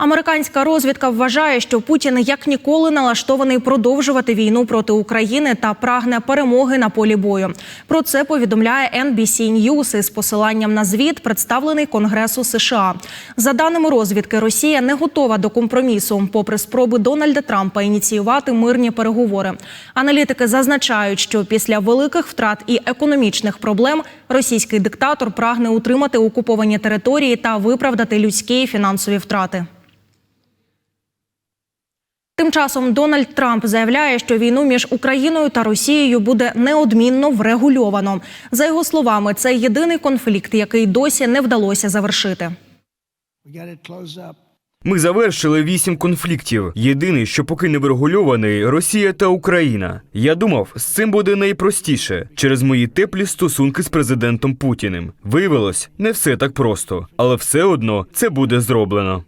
Американська розвідка вважає, що Путін як ніколи налаштований продовжувати війну проти України та прагне перемоги на полі бою. Про це повідомляє NBC News із посиланням на звіт, представлений Конгресу США. За даними розвідки, Росія не готова до компромісу, попри спроби Дональда Трампа ініціювати мирні переговори. Аналітики зазначають, що після великих втрат і економічних проблем російський диктатор прагне утримати окуповані території та виправдати людські і фінансові втрати. Тим часом Дональд Трамп заявляє, що війну між Україною та Росією буде неодмінно врегульовано. За його словами, це єдиний конфлікт, який досі не вдалося завершити. Ми завершили вісім конфліктів. Єдиний, що поки не врегульований, Росія та Україна. Я думав, з цим буде найпростіше через мої теплі стосунки з президентом Путіним. Виявилось, не все так просто, але все одно це буде зроблено.